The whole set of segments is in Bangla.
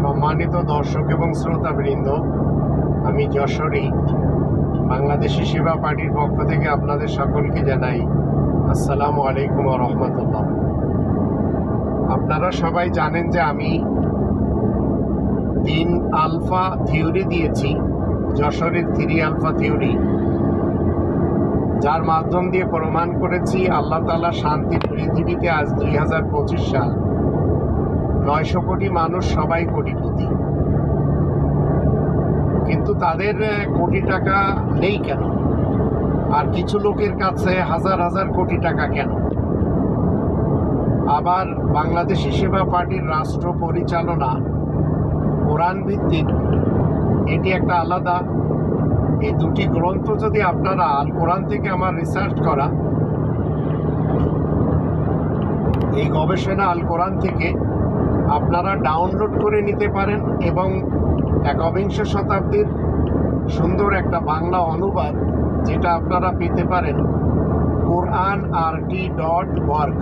সম্মানিত দর্শক এবং শ্রোতাবৃন্দ, আমি যশোরী বাংলাদেশি সেবা পার্টির পক্ষ থেকে আপনাদের সকলকে জানাই আসসালামু আলাইকুম রহমতুল্লাহ। আপনারা সবাই জানেন যে আমি তিন আলফা থিওরি দিয়েছি, যশোরের থ্রি আলফা থিওরি। যার মাধ্যম দিয়ে প্রমাণ করেছি আল্লাহ তালা শান্তির পৃথিবীতে আজ দুই হাজার পঁচিশ সাল নয়শো কোটি মানুষ সবাই কোটিপতি। কিন্তু তাদের কোটি টাকা নেই কেন? আর কিছু লোকের কাছে হাজার হাজার কোটি টাকা কেন? আবার বাংলাদেশি সেবা পার্টির রাষ্ট্র পরিচালনা, কোরআন ভিত্তিক, এটি একটা আলাদা। এই দুটি গ্রন্থ যদি আপনারা আল কোরআন থেকে আমার রিসার্চ করা, এই গবেষণা আল কোরআন থেকে আপনারা ডাউনলোড করে নিতে পারেন এবং একবিংশ শতাব্দীর সুন্দর একটা বাংলা অনুবাদ যেটা আপনারা পেতে পারেন কোরআন আর টি ডট ওয়ার্ক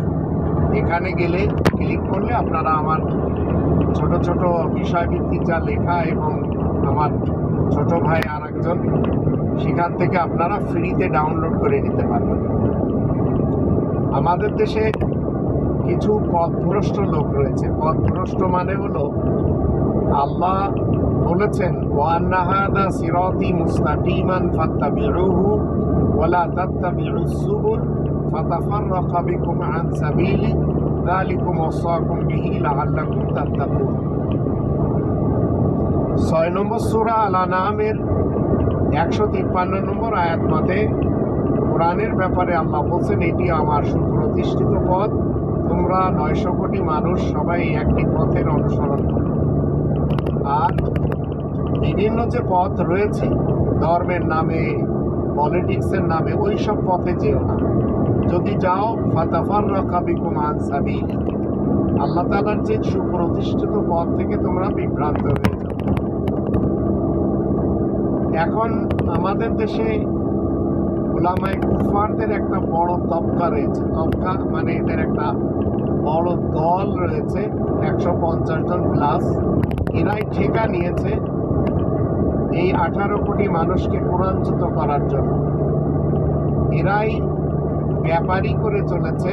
এখানে গেলে ক্লিক করলে আপনারা আমার ছোট ছোট বিষয়ভিত্তিক যা লেখা এবং আমার ছোট ভাই আর একজন সেখান থেকে আপনারা ফ্রিতে ডাউনলোড করে নিতে পারবেন। আমাদের দেশে কিছু পথভ্রষ্ট লোক রয়েছে। পথভ্রষ্ট মানে হলো আল্লাহ বলেছেন, ওয়ান্নাহাদা সিরাতি মুস্তাকিমান ফাত্তাবিউহু ওয়ালা তাত্তাবিউস সুবুল ফাতাফাররাকা বিকুম আন সাবিলি যালিকুম ওয়াসাকুম বিহি লাআল্লাকুম তাত্তাকুন। ছয় নম্বর সূরা আল আনামের একশো তিপ্পান্ন নম্বর আয়াত মতে কোরআনের ব্যাপারে আল্লাহ বলছেন, এটি আমার সুপ্রতিষ্ঠিত পথ। তোমরা নয়শো কোটি মানুষ সবাই একটি পথের অনুসরণ করো। আর বিভিন্ন যে পথ রয়েছে, ধর্মের নামে, পলিটিক্সের নামে ওই সব পথে যেও না। যদি যাও ফাতাফার রকাবিকুম আনসাবি আল্লাহ তালার যে সুপ্রতিষ্ঠিত পথ থেকে তোমরা বিভ্রান্ত হয়ে যাও। এখন আমাদের দেশে ওলামায় কুফারদের একটা বড় তবকা রয়েছে। তবকা মানে এদের একটা বড় দল রয়েছে, একশো পঞ্চাশ জন প্লাস এরাই ঠেকা নিয়েছে এই আঠারো কোটি মানুষকে কোরআনচ্যুত করার জন্য। এরাই ব্যাপারই করে চলেছে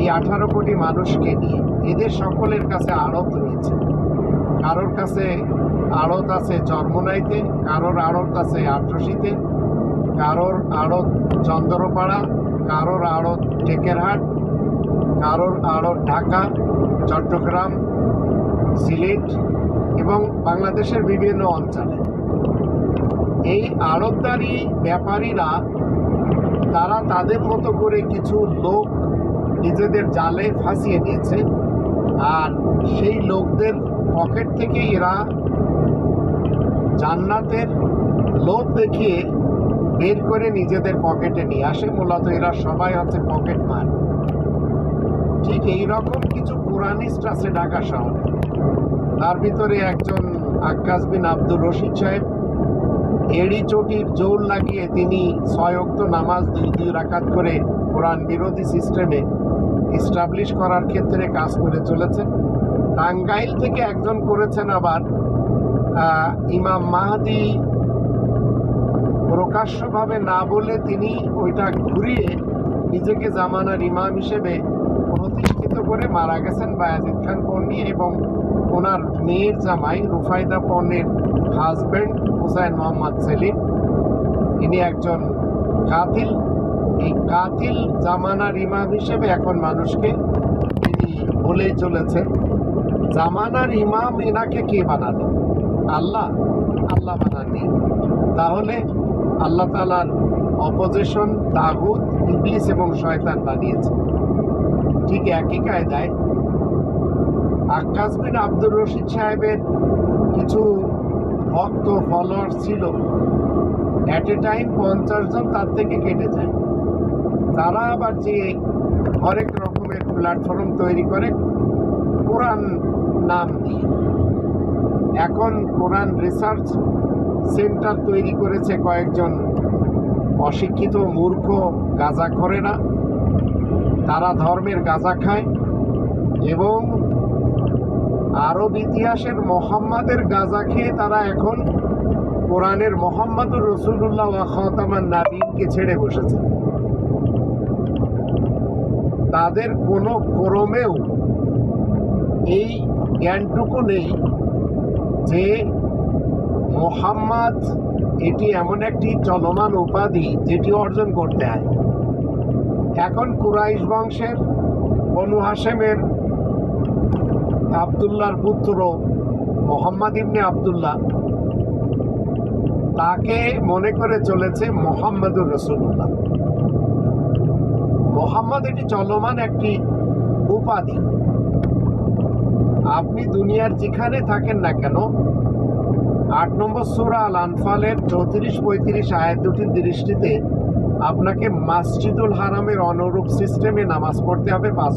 এই আঠারো কোটি মানুষকে নিয়ে। এদের সকলের কাছে আড়ত রয়েছে। কারোর কাছে আড়ত আছে চর্মনাইতে কারোর আড়ত আছে আটরশিতে কারোর আড়ত চন্দ্রপাড়া, কারোর আড়ত টেকেরহাট কারোর আড়ত ঢাকা, চট্টগ্রাম, সিলেট এবং বাংলাদেশের বিভিন্ন অঞ্চলে। এই আড়তদারি ব্যাপারীরা, তারা তাদের মতো করে কিছু লোক নিজেদের জালে ফাঁসিয়ে নিয়েছে আর সেই লোকদের পকেট থেকে এরা জান্নাতের লোভ দেখিয়ে বের করে নিজেদের পকেটে নিয়ে আসে। মূলত এরা সবাই হচ্ছে পকেট মার। ঠিক এই রকম কিছু কোরআনিস্ট আছে ঢাকা শহরে। তার ভিতরে একজন আক্কাস বিন আব্দুর রশিদ সাহেব, এড়ি চটির জোর লাগিয়ে তিনি ছয় অক্ত নামাজ দুই দুই রাকাত করে কোরআন বিরোধী সিস্টেমে ইস্টাবলিশ করার ক্ষেত্রে কাজ করে চলেছেন। টাঙ্গাইল থেকে একজন করেছেন আবার ইমাম মাহাদি প্রকাশ্যভাবে না বলে তিনি ওইটা ঘুরিয়ে নিজেকে জামানার ইমাম হিসেবে প্রতিষ্ঠিত করে মারা গেছেন বায়াজিদ খান পন্নী এবং ওনার মেয়ের জামাই রুফাইদা পণ্যের হাজব্যান্ড হুসাইন মোহাম্মদ সেলিম। ইনি একজন কাতিল। এই কাতিল জামানার ইমাম হিসেবে এখন মানুষকে তিনি বলেই চলেছেন, জামানার ইমাম এনাকে কে বানালো? আল্লাহ আল্লাহ বানাননি। তাহলে আল্লাহ তালার অপোজিশন তাগুত, ইবলিস এবং শয়তান বানিয়েছে। ঠিক একই কায়দায় আক্কাস বিন আব্দুর রশিদ সাহেবের কিছু ভক্ত ফলোয়ার ছিল। অ্যাট এ টাইম পঞ্চাশ জন তার থেকে কেটে যায়। তারা আবার যে হরেক রকমের প্ল্যাটফর্ম তৈরি করে, কোরআন নাম দিয়ে। এখন কোরআন রিসার্চ সেন্টার তৈরি করেছে কয়েকজন অশিক্ষিত মূর্খ গাঁজা করে না তারা ধর্মের গাঁজা খায় এবং আরব ইতিহাসের মোহাম্মদের গাঁজা খেয়ে তারা এখন কোরআনের মোহাম্মদুর রসুল্লাহ খতামান নাবিনকে ছেড়ে বসেছে। তাদের কোনো ক্রমেও এই জ্ঞানটুকু নেই যে মোহাম্মদ, এটি এমন একটি চলমান উপাধি যেটি অর্জন করতে হয়। এখন কুরাইশ বংশের বনু হাসেমের আবদুল্লাহর পুত্র মোহাম্মদ ইবনে আবদুল্লাহ, তাকে মনে করে চলেছে মোহাম্মদুর রসুল্লাহ মোহাম্মদ এটি চলমান একটি উপাধি। আপনি দুনিয়ার যেখানে থাকেন না কেন আট নম্বর সুরা আল আনফালের চৌত্রিশ, পঁয়ত্রিশ আয়াত দুটির দৃষ্টিতে আপনাকে মাসজিদুল হারামের অনুরূপ সিস্টেমে নামাজ পড়তে হবে পাঁচ।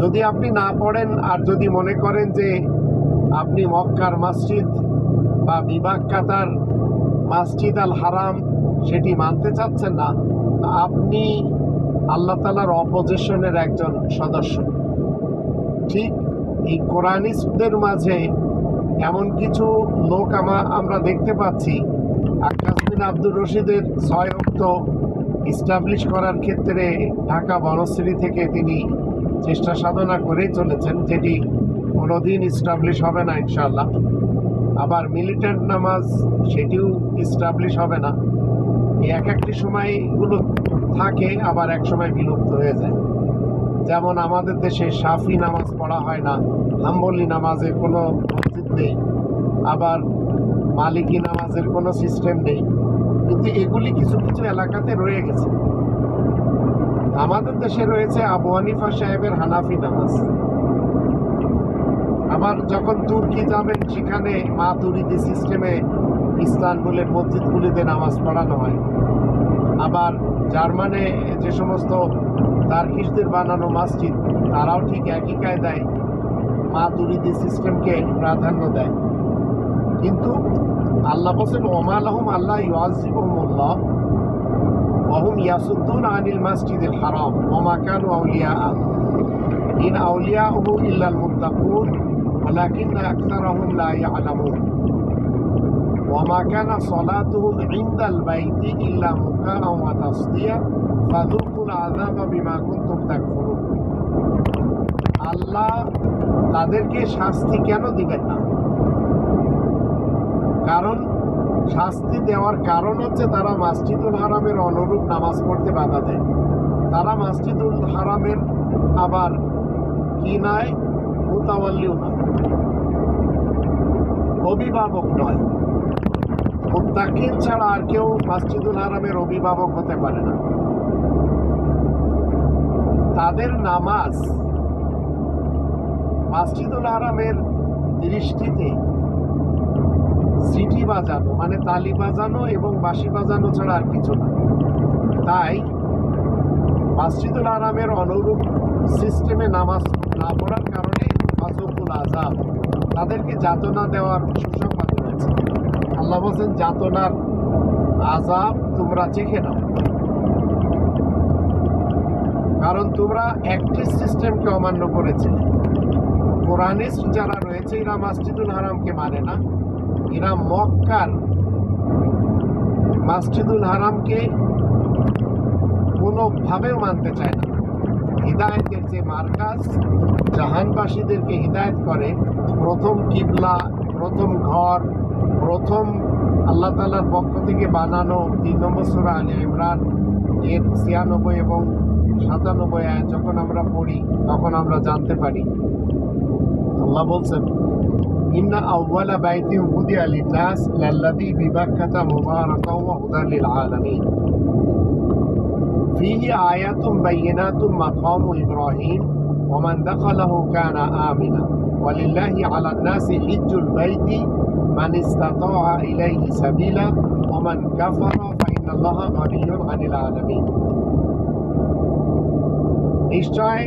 যদি আপনি না পড়েন আর যদি মনে করেন যে আপনি মক্কার মসজিদ বা বিভাগ কাতার মসজিদ আল হারাম সেটি মানতে চাচ্ছেন না আপনি আল্লাহ তালার অপোজিশনের একজন সদস্য ঠিক এই কোরআনিস্টদের মাঝে এমন কিছু লোক আমা আমরা দেখতে পাচ্ছি। আকাশ বিন আব্দুর রশিদের ছয় অক্ত ইস্টাবলিশ করার ক্ষেত্রে ঢাকা বনশ্রী থেকে তিনি চেষ্টা সাধনা করেই চলেছেন, যেটি কোনোদিন ইস্টাবলিশ হবে না ইনশাল্লাহ আবার মিলিটেন্ট নামাজ সেটিও ইস্টাবলিশ হবে না। এক একটি সময় এগুলো থাকে, আবার এক সময় বিলুপ্ত হয়ে যায়। যেমন আমাদের দেশে সাফি নামাজ পড়া হয় না, হাম্বলি নামাজের কোনো নেই। আবার মালিকি নামাজের কোনো সিস্টেম নেই। কিন্তু এগুলি কিছু কিছু এলাকাতে রয়ে গেছে। আমাদের দেশে রয়েছে আবু হানিফা সাহেবের হানাফি নামাজ। আবার যখন তুর্কি যাবেন, সেখানে মা তুরিদি সিস্টেমে ইস্তানবুলের মসজিদগুলিতে নামাজ পড়ানো হয়। আবার জার্মানে যে সমস্ত তার্কিশদের বানানো মসজিদ, তারাও ঠিক একই কায়দায় মা তুরিদি সিস্টেমকে প্রাধান্য দেয় কিন্তু আল্লাহ বলছেন ওমালাহম আল্লাহ ইয়াজিবুল্লাহ وهم يصدون عن المسجد الحرام وما كانوا أولياءه إن أولياؤه إلا المتقون ولكن أكثرهم لا يعلمون وما كان صلاتهم عند البيت إلا مكاء وتصديا فذوقوا العذاب بما كنتم تكفرون আল্লাহ তাদেরকে শাস্তি কেন দিবেন না? কারণ শাস্তি দেওয়ার কারণ হচ্ছে তারা মাসজিদুল হারামের অনুরূপ নামাজ পড়তে বাধা দেয়। তারা মাসজিদুল হারামের আবার কি নয় মুতাওয়াল্লিও নয়। অভিভাবক নয়। মুত্তাকিন ছাড়া আর কেউ মাসজিদুল হারামের অভিভাবক হতে পারে না। তাদের নামাজ মাসজিদুল আরামের দৃষ্টিতে সিটি বাজানো মানে তালি বাজানো এবং বাঁশি বাজানো ছাড়া আর কিছু না। তাই মাসজিদুল আরামের অনুরূপ সিস্টেমে নামাজ না পড়ার কারণে ফাজুকুল আজাব তাদেরকে যাতনা দেওয়ার সুসংবাদ রয়েছে। আল্লাহ বলছেন, যাতনার আজাব তোমরা চেখে নাও। কারণ তোমরা একটি সিস্টেমকে অমান্য করেছিলে। কোরআনিস্ট যারা রয়েছে এরা মাসজিদুল হারামকে মানে না। এরা মক্কার মাসজিদুল হারামকে কোনোভাবেও মানতে চায় না। হৃদায়তের যে মার্কাজ, জাহানবাসীদেরকে হৃদায়ত করে, প্রথম কিবলা, প্রথম ঘর, প্রথম আল্লাহ তালার পক্ষ থেকে বানানো তিন নম্বর সুরা আলী ইমরান, এর ছিয়ানব্বই এবং সাতানব্বই আয় যখন আমরা পড়ি, তখন আমরা জানতে পারি আল্লাহ বলছেন ইন্না আউ্বালা বাইতি উহুদি আলী নাস লাল্লাদি বিবাক্ষাতা মুবারাকা ওয়া হুদান লিল আলামিন فيه آيات بينات مقام إبراهيم ومن دخله كان آمنا ولله على الناس حج البيت من استطاع إليه سبيلا ومن كفر فإن الله غني عن العالمين নিশ্চয়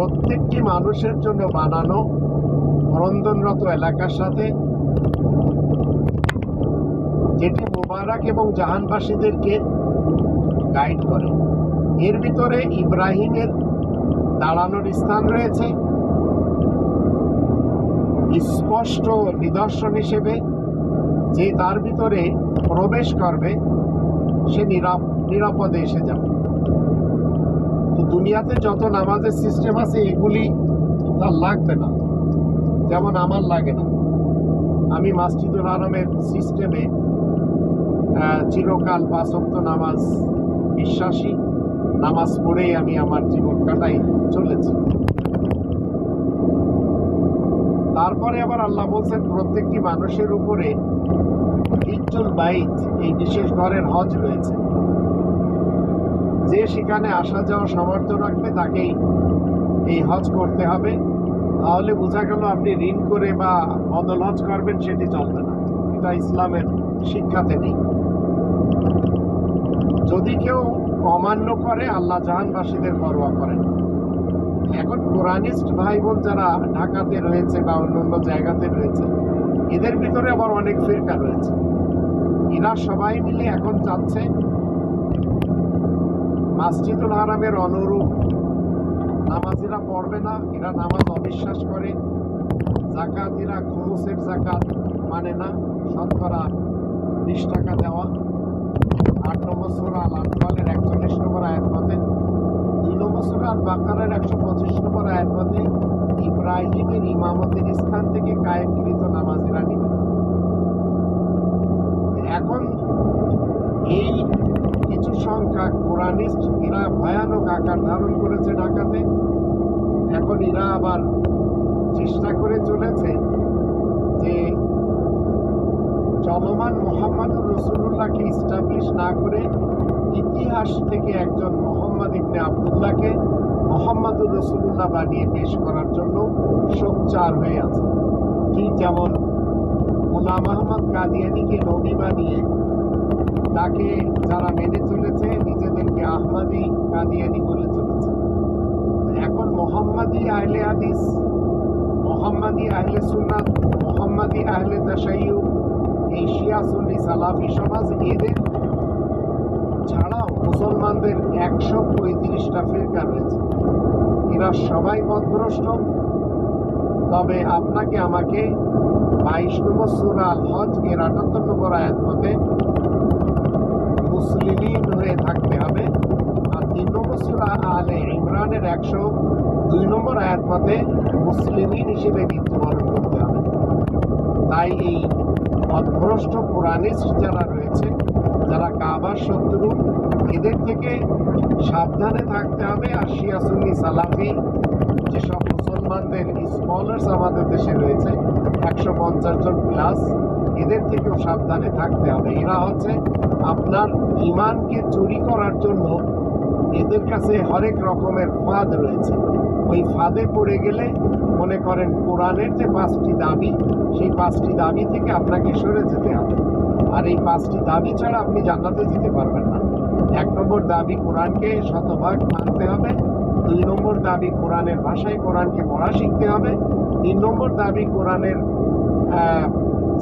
প্রত্যেকটি মানুষের জন্য বানানো ক্রন্দনরত এলাকার সাথে যেটি মোবারক এবং জাহানবাসীদেরকে গাইড করে। এর ভিতরে ইব্রাহিমের দাঁড়ানোর স্থান রয়েছে। স্পষ্ট নিদর্শন হিসেবে যে তার ভিতরে প্রবেশ করবে, সে নিরাপ নিরাপদে এসে যাবে। তো দুনিয়াতে যত নামাজের সিস্টেম আছে, এগুলি তার লাগবে না। যেমন আমার লাগে না। আমি মাসজিদুল আলমের সিস্টেমে চিরকাল পাঁচক্ত নামাজ বিশ্বাসী। নামাজ পড়েই আমি আমার জীবন কাটাই চলেছি। তারপরে আবার আল্লাহ বলছেন, প্রত্যেকটি মানুষের উপরে ইজ্জুল বাইত, এই বিশেষ ঘরের হজ রয়েছে। যে সেখানে আসা যাওয়া সামর্থ্য রাখবে, তাকেই এই হজ করতে হবে। তাহলে বোঝা গেল আপনি ঋণ করে বা বদল হজ করবেন, সেটি চলবে না। এটা ইসলামের শিক্ষাতে নেই। যদি কেউ অমান্য করে, আল্লাহ জাহানবাসীদের পরোয়া করেন। এখন কোরআনিস্ট ভাই বোন যারা ঢাকাতে রয়েছে বা অন্য অন্য জায়গাতে রয়েছে, এদের ভিতরে আবার অনেক ফিরকা রয়েছে। এরা সবাই মিলে এখন চাচ্ছে মাসজিদুল হারামের অনুরূপ নামাজিরা পড়বে না, এরা নামাজ অবিশ্বাস করে। জাকাত এরা খুমুসের জাকাত মানে না, শতকরা বিশ টাকা দেওয়া। আট নম্বর সোরা আনফালের একচল্লিশ নম্বর আয়াত মতে দুই নম্বর সোরা আল বাকারের একশো পঁচিশ নম্বর আয়াত মতে ইব্রাহিমের ইমামতের স্থান থেকে কায়েমকৃত নামাজিরা নিবে না এখন এই সংখ্যা কোরআনিস্ট এরা ভয়ানক আকার ধারণ করেছে ঢাকাতে। এখন এরা আবার চেষ্টা করে চলেছে যে চলমান মোহাম্মদুর রসুল্লাহকে ইস্টাবলিশ না করে ইতিহাস থেকে একজন মোহাম্মদ ইবনে আবদুল্লাহকে মোহাম্মদুর রসুল্লাহ বানিয়ে পেশ করার জন্য সোচ্চার হয়ে আছে। ঠিক যেমন গোলাম আহমদ কাদিয়ানিকে নবী বানিয়ে তাকে যারা মেনে চলেছে, নিজেদেরকে আহমাদি কাদিয়ানি বলে চলেছে। এখন মোহাম্মদী আহলে হাদিস, মোহাম্মদী আহলে সুন্নাত, মোহাম্মদী আহলে তাসাইয়ু এই শিয়া সুন্নি সালাফি সমাজ, এদের ছাড়াও মুসলমানদের একশো পঁয়ত্রিশটা ফিরকা রয়েছে। এরা সবাই পথভ্রষ্ট তবে আপনাকে আমাকে বাইশ নম্বর সুরা হজ এর আটাত্তর নম্বর আয়াত মতে মুসলিমিন হয়ে থাকতে হবে। আর তিন নম্বর সুরা আলে ইমরানের একশো দুই নম্বর আয়াত মতে মুসলিমিন হিসেবে মৃত্যুবরণ করতে হবে। তাই এই অভ্রষ্ট পুরানিস্ট যারা রয়েছে, যারা কাবার শত্রু, এদের থেকে সাবধানে থাকতে হবে। আর শিয়া, সুন্নি, সালাফি যেসব মুসলমানদের স্কলার্স আমাদের দেশে রয়েছে, একশো পঞ্চাশ জন প্লাস এদের থেকেও সাবধানে থাকতে হবে। এরা হচ্ছে আপনার ইমানকে চুরি করার জন্য এদের কাছে হরেক রকমের ফাঁদ রয়েছে। ওই ফাঁদে পড়ে গেলে মনে করেন কোরআনের যে পাঁচটি দাবি, সেই পাঁচটি দাবি থেকে আপনাকে সরে যেতে হবে। আর এই পাঁচটি দাবি ছাড়া আপনি জান্নাতে যেতে পারবেন না। এক নম্বর দাবি কোরআনকে শতভাগ মানতে হবে। দুই নম্বর দাবি কোরআনের ভাষায় কোরআনকে পড়া শিখতে হবে। তিন নম্বর দাবি কোরআনের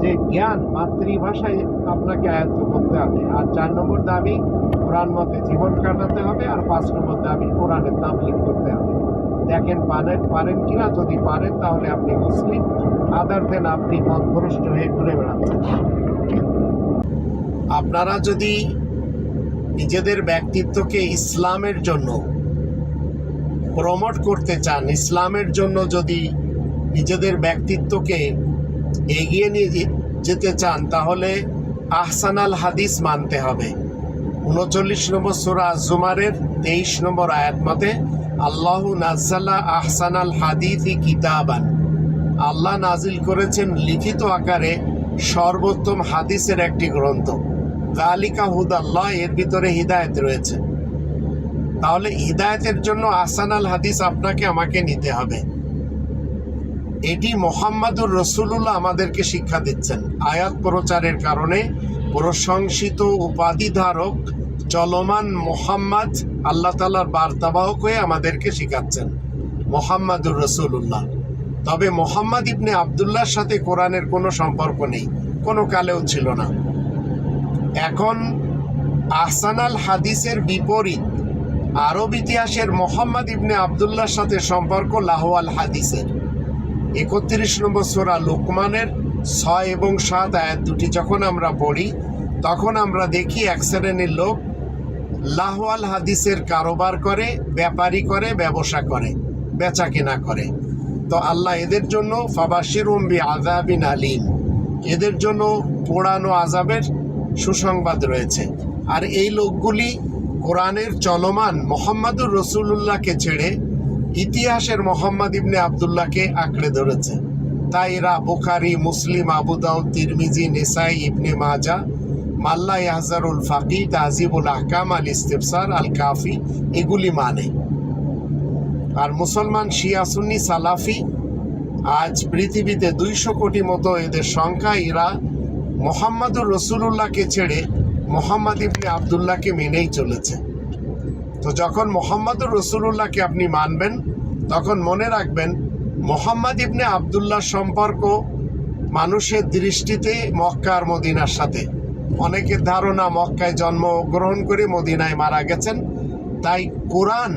যে জ্ঞান মাতৃভাষায় আপনাকে আয়ত্ত করতে হবে। আর চার নম্বর দাবি, কোরআন মতে জীবন কাটাতে হবে আর পাঁচ নম্বর দাবি কোরআনের তাবলিগ করতে হবে। দেখেন, পারেন পারেন কিনা? যদি পারেন, তাহলে আপনি মুসলিম। আদার দেন আপনি পথভ্রষ্ট হয়ে ঘুরে বেড়াচ্ছেন। আপনারা যদি নিজেদের ব্যক্তিত্বকে ইসলামের জন্য প্রমোট করতে চান, ইসলামের জন্য যদি নিজেদের ব্যক্তিত্বকে এগিয়ে নিয়ে যেতে চান, তাহলে আহসানাল হাদিস মানতে হবে। উনচল্লিশ নম্বর সুরা জুমারের তেইশ নম্বর আয়াত মতে, আল্লাহ নাজ্জাল্লা আহসানাল হাদিথি কিতাবান। আল্লাহ নাজিল করেছেন লিখিত আকারে সর্বোত্তম হাদিসের একটি গ্রন্থ। গালিকা হুদ আল্লাহ এর ভিতরে হিদায়ত রয়েছে। তাহলে হিদায়তের জন্য আহসান আল হাদিস আপনাকে, আমাকে নিতে হবে। এটি মোহাম্মদুর রসুল্লাহ আমাদেরকে শিক্ষা দিচ্ছেন। আয়াত প্রচারের কারণে প্রশংসিত উপাধিধারক চলমান মোহাম্মদ আল্লাহ তালার বার্তাবাহক হয়ে আমাদেরকে শিখাচ্ছেন, মোহাম্মদুর রসুল্লাহ তবে মোহাম্মদ ইবনে আবদুল্লাহর সাথে কোরআনের কোনো সম্পর্ক নেই, কোনো কালেও ছিল না। এখন আহসানাল হাদিসের বিপরীত, আরব ইতিহাসের মোহাম্মদ ইবনে আবদুল্লাহর সাথে সম্পর্ক লাহওয়াল হাদিসের। একত্রিশ নম্বর সোরা লোকমানের ছয় এবং সাত আয়াত দুটি যখন আমরা পড়ি, তখন আমরা দেখি এক শ্রেণির লোক লাহওয়াল হাদিসের কারোবার করে, ব্যাপারী করে, ব্যবসা করে, বেচা কেনা করে। তো আল্লাহ এদের জন্য ফাবাসির উম্বি আজাবিন আলিম, এদের জন্য পোড়ানো আজাবের সুসংবাদ রয়েছে। আর এই লোকগুলি কোরআনের চলমান মোহাম্মদুর রসুল্লাহকে ছেড়ে ইতিহাসের মোহাম্মদ ইবনে আবদুল্লাহকে আঁকড়ে ধরেছে। তাই এরা বুখারি, মুসলিম আবুদাউদ তিরমিজি, নেসাই, ইবনে মাজা মাল্লা ইয়াহজারুল ফাকি, তাজিবুল আহকাম, আল ইস্তেফসার, আল কাফি, এগুলি মানে। আর মুসলমান শিয়া, সুন্নি, সালাফি, আজ পৃথিবীতে দুইশো কোটি মতো এদের সংখ্যা, এরা মোহাম্মদুর রসুল্লাহকে ছেড়ে মোহাম্মদ ইবনে আবদুল্লাহকে মেনেই চলেছে। তো যখন মোহাম্মদুর রসুল্লাহকে আপনি মানবেন, তখন মনে রাখবেন, মোহাম্মদ ইবনে আবদুল্লাহ সম্পর্ক মানুষের দৃষ্টিতে মক্কার মদিনার সাথে। অনেকের ধারণা, মক্কায় জন্মগ্রহণ করে মদিনায় মারা গেছেন। তাই কোরআন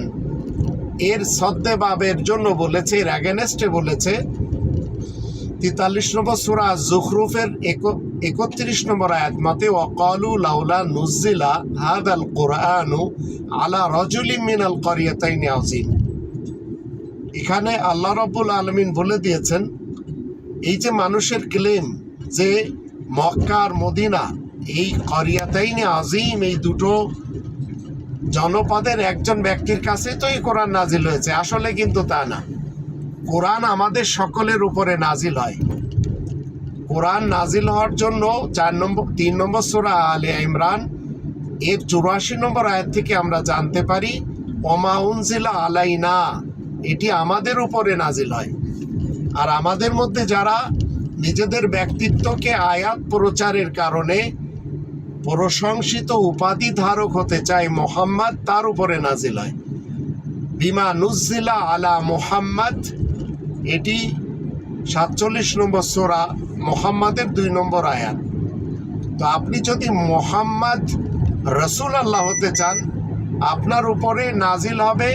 এর সদ্দেবাবের জন্য বলেছে, এর অ্যাগেনেস্টে বলেছে, তেতাল্লিশ নম্বর সুরা জুখরুফের একত্রিশ নম্বর আয়াত, মতে ওয়াকালু লাউলা নুজিলা হাদ আল কোরআনু আলা রজুলি মিনাল করিয়াতাইনি আজিম এখানে আল্লাহ রব্বুল আলমিন বলে দিয়েছেন, এই যে মানুষের ক্লেম যে মক্কা আর মদিনা, এই করিয়াতাইনি আজিম এই দুটো জনপদের একজন ব্যক্তির কাছে তো এই কোরআন নাজিল হয়েছে, আসলে কিন্তু তা না। কোরআন আমাদের সকলের উপরে নাজিল হয়। কোরআন নাজিল হওয়ার জন্য চার নম্বর, তিন নম্বর সোরা আলে ইমরান, এর চুরাশি নম্বর আয়াত থেকে আমরা জানতে পারি ওমাউনজিলা আলাইনা, এটি আমাদের উপরে নাজিল হয়। আর আমাদের মধ্যে যারা নিজেদের ব্যক্তিত্বকে আয়াত প্রচারের কারণে প্রশংসিত উপাধি ধারক হতে চায় মোহাম্মদ, তার উপরে নাজিল হয়। বিমা নুজিলা আলা মোহাম্মদ, এটি সাতচল্লিশ নম্বর সোরা, মোহাম্মদের দুই নম্বর আয়াত। তো আপনি যদি মোহাম্মদ রসুল আল্লাহ হতে চান, আপনার উপরে নাজিল হবে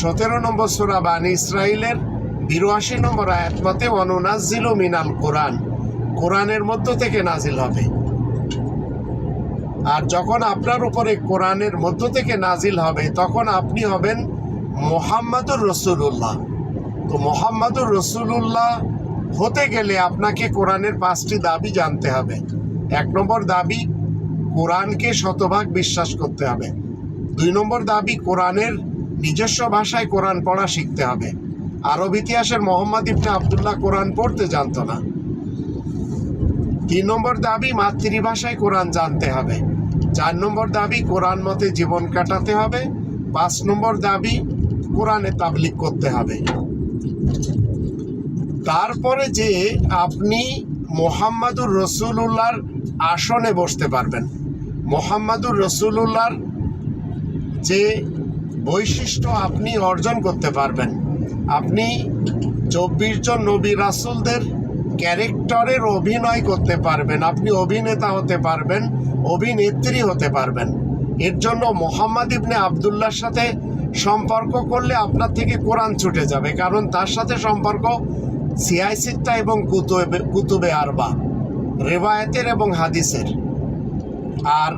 সতেরো নম্বর সোরা বানী ইসরায়েলের বিরাশি নম্বর আয়াত, মতে অনুনাজিল মিনাল কোরআন। কোরআনের মধ্য থেকে নাজিল হবে। আর যখন আপনার উপরে কোরআনের মধ্য থেকে নাজিল হবে, তখন আপনি হবেন মোহাম্মদুর রসুল্লাহ তো মোহাম্মদুর রসুল্লাহ হতে গেলে আপনাকে কোরআনের পাঁচটি দাবি জানতে হবে। এক নম্বর দাবি, কোরআনকে শতভাগ বিশ্বাস করতে হবে। দুই নম্বর দাবি, কোরআনের নিজস্ব ভাষায় কোরআন পড়া শিখতে হবে। আরব ইতিহাসের মোহাম্মদ ইবনে আবদুল্লাহ কোরআন পড়তে জানতো না। তিন নম্বর দাবি, মাতৃভাষায় কোরআন জানতে হবে। চার নম্বর দাবি, কোরআন মতে জীবন কাটাতে হবে। পাঁচ নম্বর দাবি, কোরআনে তাবলিক করতে হবে। তারপরে যে আপনি মোহাম্মদুর রসুল্লাহর আসনে বসতে পারবেন। মোহাম্মদুর রসুল্লাহর যে বৈশিষ্ট্য আপনি অর্জন করতে পারবেন। আপনি চব্বিশ জন নবী রাসুলদের ক্যারেক্টারের অভিনয় করতে পারবেন। আপনি অভিনেতা হতে পারবেন, অভিনেত্রী হতে পারবেন। এর জন্য মোহাম্মদ ইবনে আবদুল্লার সাথে সম্পর্ক করলে আপনার থেকে কোরআন ছুটে যাবে। কারণ তার সাথে সম্পর্ক সিয়াইসিত্তা এবং কুতুবে কুতুবে আরবা, রেবায়েতের এবং হাদিসের। আর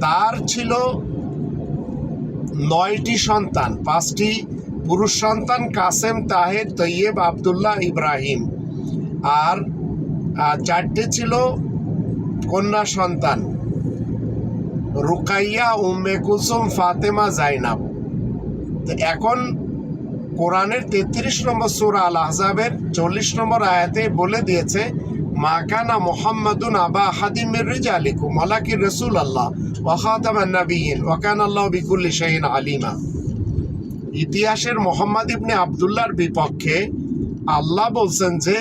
তার ছিল নয়টি সন্তান, পাঁচটি পুরুষ সন্তান, Qasim, Tahir, Tayyib, Abdullah, Ibrahim. আর চারটে ছিল কন্যা সন্তান, রুকাইয়া, উম্মে কুসুম ফাতেমা, জাইনাব। এখন কোরআনের তেত্রিশ নম্বর সুরা আল আহজাবের চল্লিশ নম্বর আয়াতে বলে দিয়েছে মাকানা মোহাম্মদুন আবা হাদিমের রেজা আলিকু মলাকির রসুল আল্লাহ ওয়াখাতামান নবীন ওয়াকান আল্লাহ বিকুল্লি শাহিন আলিমা। ইতিহাসের মোহাম্মদ ইবনে আবদুল্লাহর বিপক্ষে আল্লাহ বলছেন যে,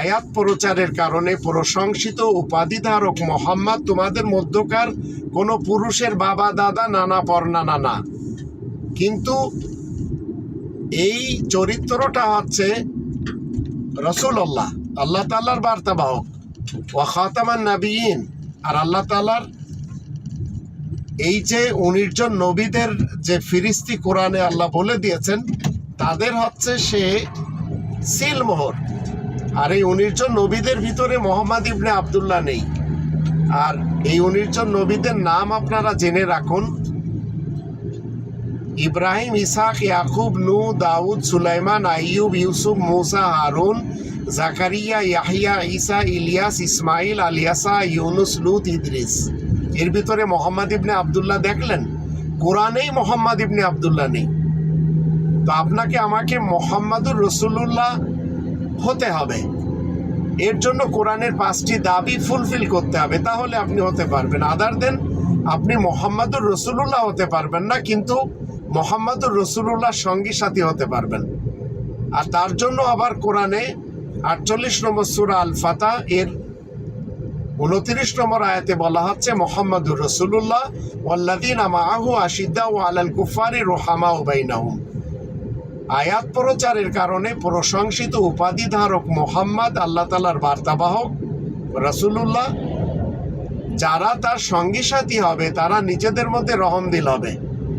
আয়াত প্রচারের কারণে প্রশংসিত উপাধিধারক মোহাম্মদ তোমাদের মধ্যকার কোনো পুরুষের বাবা, দাদা, নানা, পরনানা না। কিন্তু এই চরিত্রটা হচ্ছে রসুল্লাহ আল্লাহ তাল্লার বার্তাবাহক। ওয়া খাতামান নাবিয়িন আর আল্লাহ তাল্লার এই যে উনিশ জন নবীদের যে ফিরিস্তি কোরআনে আল্লাহ বলে দিয়েছেন, তাদের হচ্ছে সে সিলমোহর আর এই উনিশ জন নবীদের ভিতরে মোহাম্মদ ইবনে আবদুল্লাহ নেই। আর এই উনিশ জন নবীদের নাম আপনারা জেনে রাখুন ইব্রাহিম ইসাক ইয়াকুব নু দাউদ, সুলাইমান, আইয়ুব, ইউসুফ, মুসা, হারুন, জাকারিয়া ইয়াহিয়া ইসা ইলিয়াস ইসমাইল আলিয়াসা, ইউনুস, লুত, ইদ্রিস। এর ভিতরে মোহাম্মদ ইবনে আবদুল্লাহ দেখলেন? কোরআনেই মোহাম্মদ ইবনে আবদুল্লাহ নেই। তো আপনাকে, আমাকে মোহাম্মদুর রসুল্লাহ হতে হবে। এর জন্য কোরআনের পাঁচটি দাবি ফুলফিল করতে হবে। তাহলে আপনি হতে পারবেন। আদার দেন, আপনি মোহাম্মদুর রসুল্লাহ হতে পারবেন না, কিন্তু মোহাম্মদুর রসুল্লাহ সঙ্গী সাথী হতে পারবেন। আর তার জন্য আবার কোরআনে আটচল্লিশ নম্বর সুরা আল ফাতা এর উনত্রিশ নম্বর আয়াতে বলা হচ্ছে, মোহাম্মদুর রসুল্লাহ ওয়াল্লাদিন আমাহু আশিদ্দা ও আলাল কুফারি রোহামা উবাইনাহুম আয়াত প্রচারের কারণে প্রশংসিত উপাধি ধারক মোহাম্মদ, আল্লাহ তালার বার্তাবাহক রসুল্লাহ যারা তার সঙ্গী সাথী হবে, তারা নিজেদের মধ্যে রহম দিল হবে।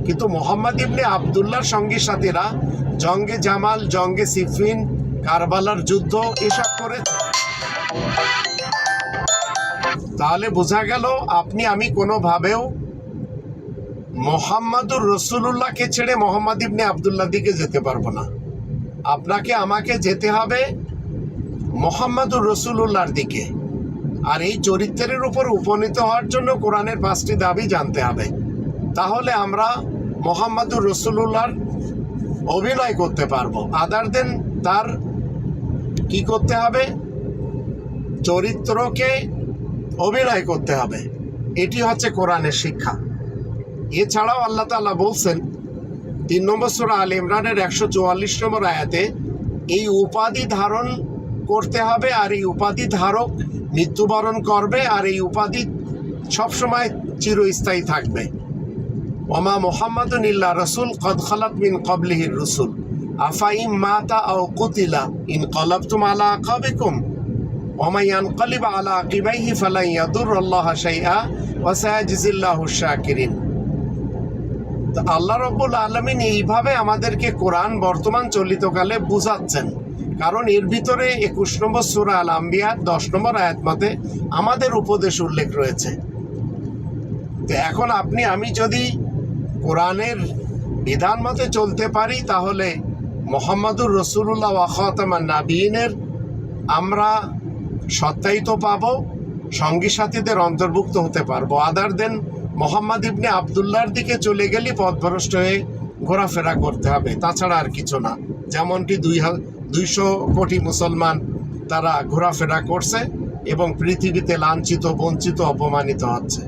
কিন্তু মোহাম্মদ ইবনে আবদুল্লাহর সঙ্গী সাথীরা জঙ্গে জামাল, জঙ্গে সিফিন কারবালার যুদ্ধ এসব করেছে। তাহলে বোঝা গেল আপনি, আমি কোনোভাবেও মোহাম্মদুর রসুল্লাহকে ছেড়ে মোহাম্মদ ইবনে আবদুল্লাহ দিকে যেতে পারব না। আপনাকে, আমাকে যেতে হবে মোহাম্মদুর রসুল্লাহর দিকে। আর এই চরিত্রের উপর উপনীত হওয়ার জন্য কোরআনের পাঁচটি দাবি জানতে হবে। তাহলে আমরা মোহাম্মদুর রসুল্লাহর অভিনয় করতে পারব। আদার দেন তার কি করতে হবে? চরিত্রকে অভিনয় করতে হবে। এটি হচ্ছে কোরআনের শিক্ষা। এছাড়াও আল্লাহ তাআলা বলছেন, তিন নম্বর সুরা আল ইমরানের একশো চুয়াল্লিশ নম্বর আয়াতে, এই উপাধি ধারণ করতে হবে আর এই উপাধি ধারক মৃত্যুবরণ করবে আর এই উপাধি সবসময় চিরস্থায়ী থাকবে। ওমা মোহাম্মদ ইল্লা রসুল কদ খালাত মিন কবলিহির রসুল। আফাইম মাতা আও কুতিলা ইন কলাবতুম আলা আকাবিকুম। ওমা ইয়ানকালিব আলা আকিবাইহি ফালা ইয়াদুর আল্লাহ শাইআ ওয়া সায়াজিজিল্লাহু শাকিরিন। তো আল্লাহ রব্বুল আলমিন এইভাবে আমাদেরকে কোরআন বর্তমান চলিতকালে বুঝাচ্ছেন। কারণ এর ভিতরে একুশ নম্বর সুরা আল আম্বিয়ার দশ নম্বর আয়াত মতে আমাদের উপদেশ উল্লেখ রয়েছে। তো এখন আপনি, আমি যদি কোরআনের বিধান মতে চলতে পারি, তাহলে মোহাম্মদুর রসুল্লাহ ওয়াখাতামান নাবিনের আমরা সত্যায়িত পাব, সঙ্গী সাথীদের অন্তর্ভুক্ত হতে পারব। আদার দেন মোহাম্মদ ইবনে আবদুল্লার দিকে চলে গেলে পথভ্রষ্ট হয়ে ঘোরাফেরা করতে হবে, তাছাড়া আর কিছু না। যেমনটি দুই দুইশো কোটি মুসলমান তারা ঘোরাফেরা করছে এবং পৃথিবীতে লাঞ্ছিত, বঞ্চিত, অপমানিত হচ্ছে।